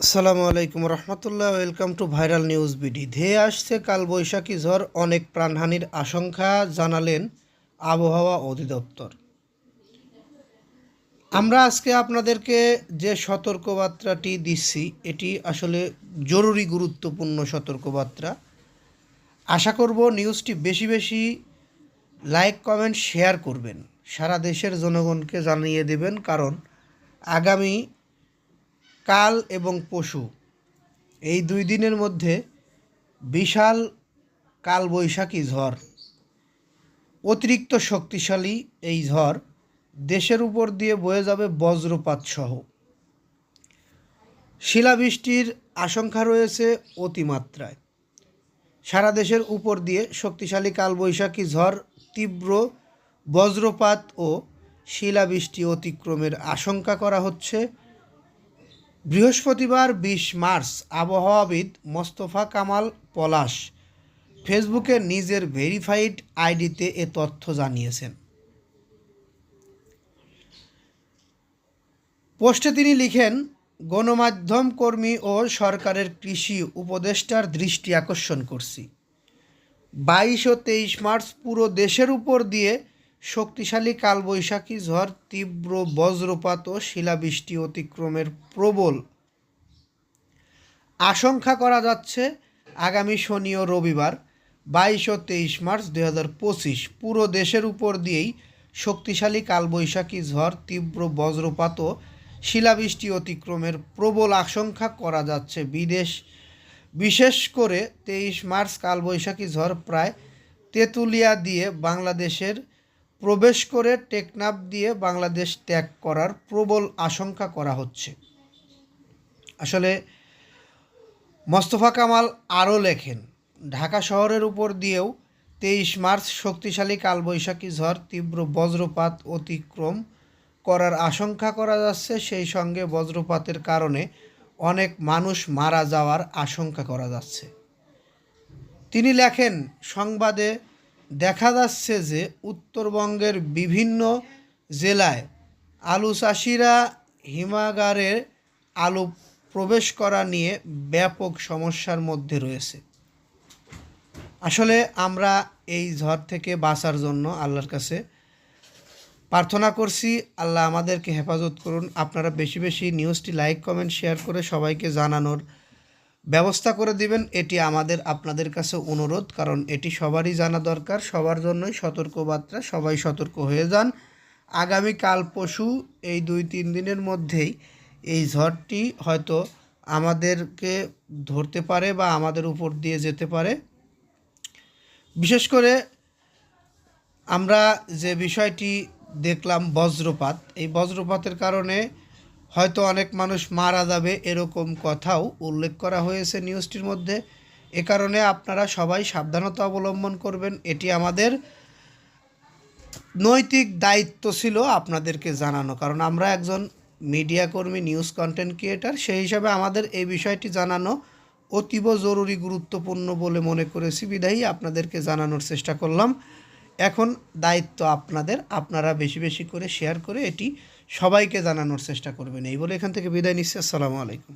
আসসালামু আলাইকুম রহমতুল্লাহ, welcome to viral news BD. ধেয়ে আসছে কাল বৈশাখী ঝড়, অনেক প্রাণহানির আশঙ্কা জানালেন আবহাওয়া অধিদপ্তর। আমরা আজকে আপনাদেরকে যে সতর্কবার্তাটি দিচ্ছি, এটি আসলে জরুরি গুরুত্বপূর্ণ সতর্কবার্তা। আশা করব নিউজটি বেশি বেশি লাইক, কমেন্ট, শেয়ার করবেন। সারা দেশের জনগণকে জানিয়ে দেবেন, কারণ আগামী কাল এবং পশু। এই দুই দিনের মধ্যে বিশাল কালবৈশাখী ঝড়। অতিরিক্ত শক্তিশালী এই ঝড় দেশের উপর দিয়ে বয়ে যাবে বজ্রপাত সহ শিলাবৃষ্টির আশঙ্কা রয়েছে অতিমাত্রায়। সারা দেশের উপর দিয়ে শক্তিশালী কালবৈশাখী ঝড়, তীব্র বজ্রপাত ও শিলাবৃষ্টি অতিক্রমের আশঙ্কা করা হচ্ছে। বৃহস্পতিবার বিশ মার্চ, আবহাওয়াবিদ মোস্তফা কামাল পলাশ ফেসবুকে নিজের ভেরিফাইড আইডিতে এ তথ্য জানিয়েছেন। পোস্টে তিনি লিখেন, গণমাধ্যম কর্মী ও সরকারের কৃষি উপদেষ্টার দৃষ্টি আকর্ষণ করছি। বাইশ ও তেইশ মার্চ পুরো দেশের উপর দিয়ে শক্তিশালী কালবৈশাখী ঝড়, তীব্র বজ্রপাত ও শিলাবৃষ্টি অতিক্রমের প্রবল আশঙ্কা করা যাচ্ছে আগামী শনি ও রবিবার, বাইশ ও তেইশ মার্চ দুই হাজার পঁচিশ। পুরো দেশের উপর দিয়েই শক্তিশালী কালবৈশাখী ঝড়, তীব্র বজ্রপাত ও শিলাবৃষ্টি অতিক্রমের প্রবল আশঙ্কা করা যাচ্ছে বিদেশ। বিশেষ করে তেইশ মার্চ কালবৈশাখী ঝড় প্রায় তেঁতুলিয়া দিয়ে বাংলাদেশের প্রবেশ করে টেকনাফ দিয়ে বাংলাদেশ ত্যাগ করার প্রবল আশঙ্কা করা হচ্ছে। আসলে মোস্তফা কামাল আরও লেখেন, ঢাকা শহরের উপর দিয়েও তেইশ মার্চ শক্তিশালী কালবৈশাখী ঝড় তীব্র বজ্রপাত অতিক্রম করার আশঙ্কা করা যাচ্ছে। সেই সঙ্গে বজ্রপাতের কারণে অনেক মানুষ মারা যাওয়ার আশঙ্কা করা যাচ্ছে। তিনি লেখেন, সংবাদে দেখা যাচ্ছে যে উত্তরবঙ্গের বিভিন্ন জেলায় আলু চাষিরা হিমাগারে আলু প্রবেশ করা নিয়ে ব্যাপক সমস্যার মধ্যে রয়েছে। আসলে আমরা এই ঝড় থেকে বাঁচার জন্য আল্লাহর কাছে প্রার্থনা করছি, আল্লাহ আমাদেরকে হেফাজত করুন। আপনারা বেশি বেশি নিউজটি লাইক, কমেন্ট, শেয়ার করে সবাইকে জানানোর ব্যবস্থা করে দিবেন, এটি আমাদের, আপনাদের কাছে অনুরোধ, কারণ এটি সবারই জানা দরকার, সবার জন্যই সতর্কবার্তা, সবাই সতর্ক হয়ে যান। আগামী কাল পশু, এই দুই তিন দিনের মধ্যেই এই ঝড়টি হয়তো আমাদেরকে ধরতে পারে বা আমাদের উপর দিয়ে যেতে পারে। বিশেষ করে আমরা যে বিষয়টি দেখলাম বজ্রপাত, এই বজ্রপাতের কারণে হয়তো অনেক মানুষ মারা যাবে এরকম কথাও উল্লেখ করা হয়েছে নিউজটির মধ্যে। এ কারণে আপনারা সবাই সাবধানতা অবলম্বন করবেন। এটি আমাদের নৈতিক দায়িত্ব ছিল আপনাদেরকে জানানো। কারণ আমরা একজন মিডিয়া কর্মী, নিউজ কন্টেন্ট ক্রিয়েটার, সেই হিসাবে আমাদের এই বিষয়টি জানানো অতীব জরুরি, গুরুত্বপূর্ণ বলে মনে করেছি। বিধায়ী আপনাদেরকে জানানোর চেষ্টা করলাম। এখন দায়িত্ব আপনাদের। আপনারা বেশি বেশি করে শেয়ার করে এটি সবাইকে জানানোর চেষ্টা করবেন। এই বলে এখান থেকে বিদায় নিচ্ছি। আসসালামু আলাইকুম।